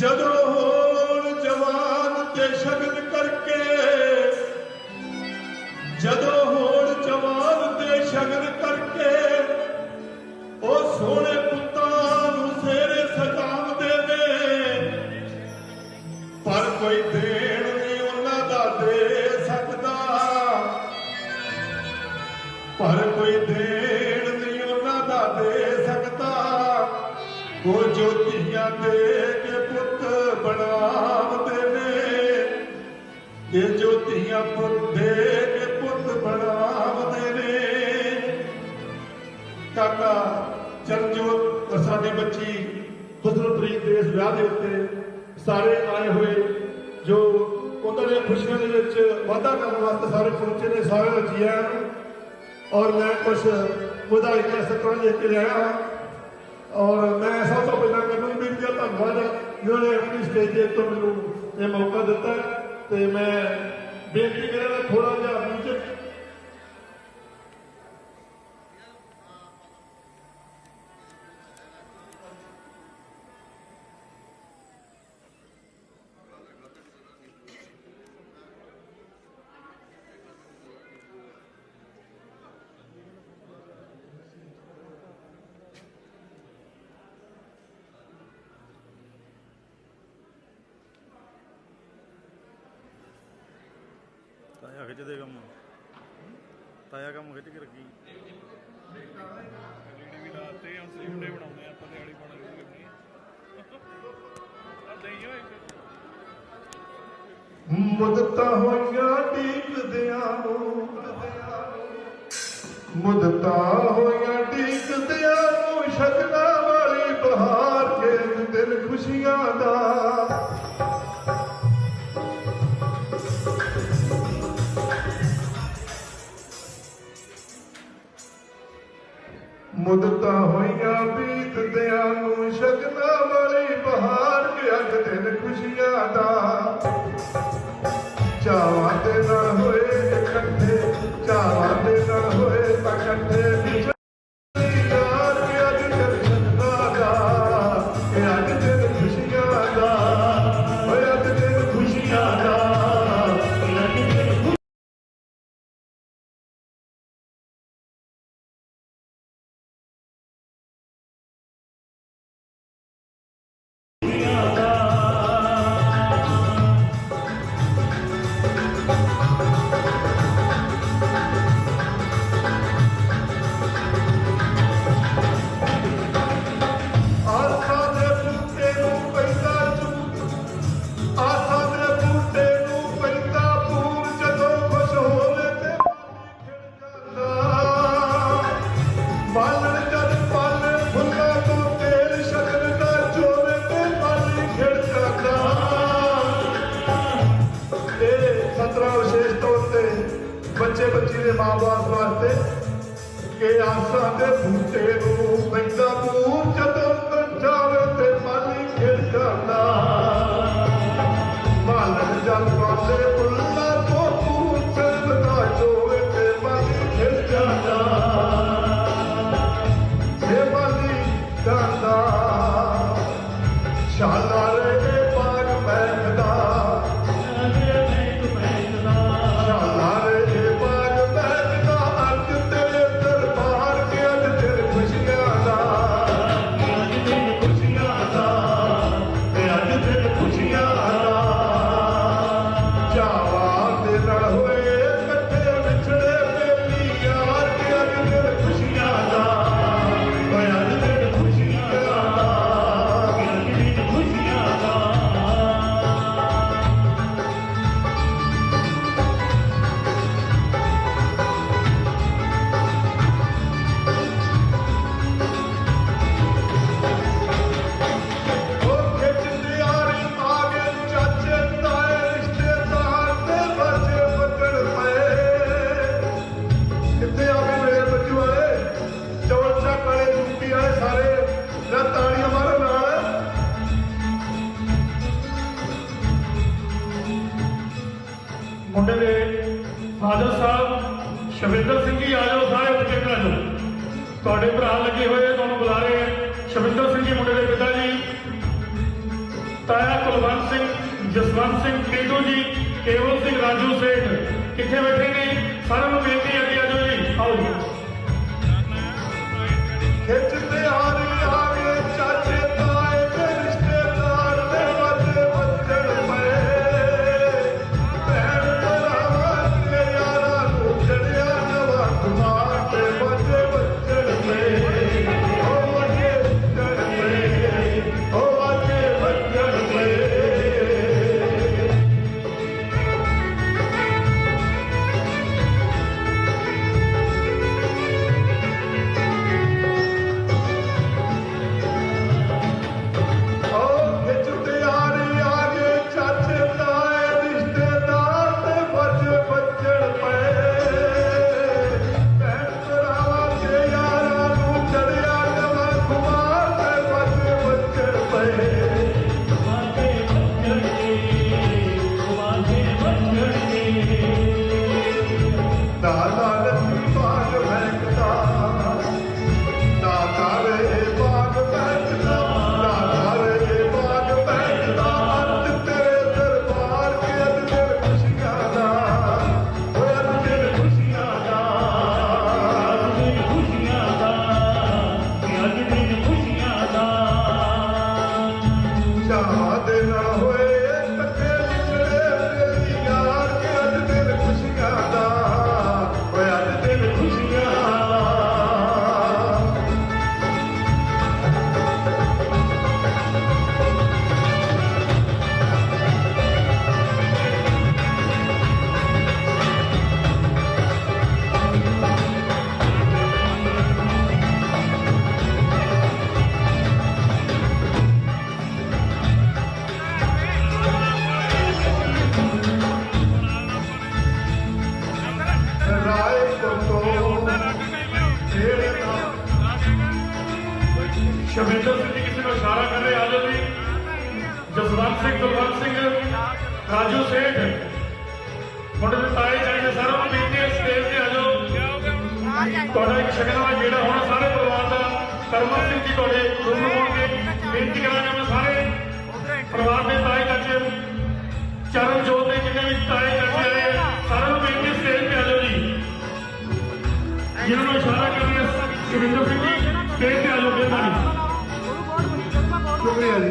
ਜਦੋਂ ਹੋਣ ਜਵਾਨ ਤੇ ਸ਼ਗਨ ਕਰਕੇ, ਜਦੋਂ ਹੋਣ ਜਵਾਨ ਤੇ ਸ਼ਗਨ ਕਰਕੇ, ਉਹ ਸੋਹਣੇ ਪੁੱਤਾਂ ਨੂੰ ਸੇਰੇ ਸਜਾਉਂਦੇ ਨੇ ਪਰ ਕੋਈ ਦੇਣ ਨਹੀਂ ਉਹਨਾਂ ਦਾ ਦੇ ਸਕਦਾ। ਪਰ ਕੋਈ ਦੇਣ ਨਹੀਂ ਉਹਨਾਂ ਦਾ ਦੇ ਸਕਦਾ। ਉਹ ਜੋਤੀਆਂ ਦੇ ਜੋਤੀਆਂ ਪੁੱਤ ਦੇ ਪੁੱਤ ਬਣਾਉਂਦੇ ਨੇ। ਕਾਕਾ ਚਰਨਜੋਤ ਔਰ ਸਾਡੀ ਬੱਚੀ ਹੁਸਨਪ੍ਰੀਤ ਦੇ ਇਸ ਵਿਆਹ ਦੇ ਉੱਤੇ ਸਾਰੇ ਆਏ ਹੋਏ, ਜੋ ਉਹਨਾਂ ਦੀਆਂ ਖੁਸ਼ੀਆਂ ਦੇ ਵਿੱਚ ਵਾਧਾ ਕਰਨ ਵਾਸਤੇ ਸਾਰੇ ਪਹੁੰਚੇ ਨੇ, ਸਾਰੇ ਨੂੰ ਜੀ ਆਇਆਂ ਔਰ ਮੈਂ ਕੁਝ ਵਧਾਈਆਂ ਸਤਰਾਂ ਦੇ ਕੇ ਲਿਆ ਹਾਂ ਔਰ ਮੈਂ ਸਭ ਤੋਂ ਪਹਿਲਾਂ ਕਰਨ ਵੀ ਦਾ ਧੰਨਵਾਦ ਜਿਹਨਾਂ ਨੇ ਆਪਣੀ ਸਟੇਜ ਦੇ ਤੋਂ ਮੈਨੂੰ ਇਹ ਮੌਕਾ ਦਿੱਤਾ ਤੇ ਮੈਂ ਬੇਨਤੀ ਕਰਾਂਗਾ ਥੋੜਾ ਜਿਹਾ ਖਿੱਚਦੇ ਕੰਮ। ਤਾਇਆ ਕੰਮ ਖਿੱਚ ਕੇ ਰੱਖੀ। ਲੀੜੇ ਵੀ ਲਾਤੇ ਹੁਣ ਸਲੀਵਡੇ ਬਣਾਉਂਦੇ ਆ ਆਪਾਂ ਦਿਹਾੜੀ ਪਾਉਣਾ ਸ਼ੁਰੂ ਕਰਨੀ ਆ ਨਹੀਂ ਹੋਏ ਮੁਦਤਾਂ ਹੋਈਆਂ ਢੀਕਦਿਆਂ ਨੂੰ, ਮੁਦਤਾਂ ਹੋਈਆਂ ਮੁਦਤਾਂ से बूटे रूम जॾो ਮੁੰਡੇ ਦੇ ਫਾਦਰ ਸਾਹਿਬ ਸ਼ਵਿੰਦਰ ਸਿੰਘ ਜੀ ਆ ਜਾਓ ਸਾਰੇ ਬੱਚੇ ਘਰ ਨੂੰ ਤੁਹਾਡੇ ਭਰਾ ਲੱਗੇ ਹੋਏ ਤੁਹਾਨੂੰ ਬੁਲਾ ਰਹੇ ਹੈ ਸ਼ਵਿੰਦਰ ਸਿੰਘ ਜੀ, ਮੁੰਡੇ ਦੇ ਪਿਤਾ ਜੀ, ਤਾਇਆ ਕੁਲਵੰਤ ਸਿੰਘ, ਜਸਵੰਤ ਸਿੰਘ ਕੇਡੋ ਜੀ, ਕੇਵਲ ਸਿੰਘ, ਰਾਜੂ ਸੇਠ, ਕਿੱਥੇ ਬੈਠੇ ਨੇ? ਸਾਰਿਆਂ ਨੂੰ ਬੇਨਤੀ ਹੈ ਕਿ ਆਜੋ ਜੀ, ਆਓ ਖੇਤ ਤੇ ਆ ਰਾਏ ਕੋਟੋ ਜਿਹੜੇ ਸ਼ਮੇਂਦਰ ਸਿੰਘ ਜੀ ਕਿਸੇ ਨੂੰ ਇਸ਼ਾਰਾ ਕਰ ਰਹੇ ਆਜੋ ਜੀ ਜਸਵੰਤ ਸਿੰਘ ਗੁਰਵੰਤ ਸਿੰਘ ਰਾਜੂ ਸੇਠ ਮੁੰਡੇ ਦੇ ਤਾਏ ਚਾਹੀਦੇ ਸਾਰਾ ਉਹ ਬੀਤੇ ਸਟੇਜ ਤੇ ਆਜੋ ਤੁਹਾਡਾ ਇੱਕ ਸ਼ਗਨਵਾ ਜਿਹੜਾ ਹੋਣਾ ਸਾਰੇ ਪਰਿਵਾਰ ਦਾ ਕਰਮਨ ਸਿੰਘ ਜੀ ਤੁਹਾਡੇ ਗੁਰੂ ਨੂੰ ਬੇਨਤੀ ਕਰਾਂਗਾ ਮੈਂ ਸਾਰੇ ਪਰਿਵਾਰ ਦੇ ਜਿਨ੍ਹਾਂ ਨੂੰ ਇਸ਼ਾਰਾ ਕਰ ਰਿਹਾ ਸੁਰਿੰਦਰ ਸਿੰਘ ਜੀ ਸਟੇਜ ਤੇ ਆ ਜਾਓ ਮਿਹਰਬਾਨੀ ਸ਼ੁਕਰੀਆ ਜੀ।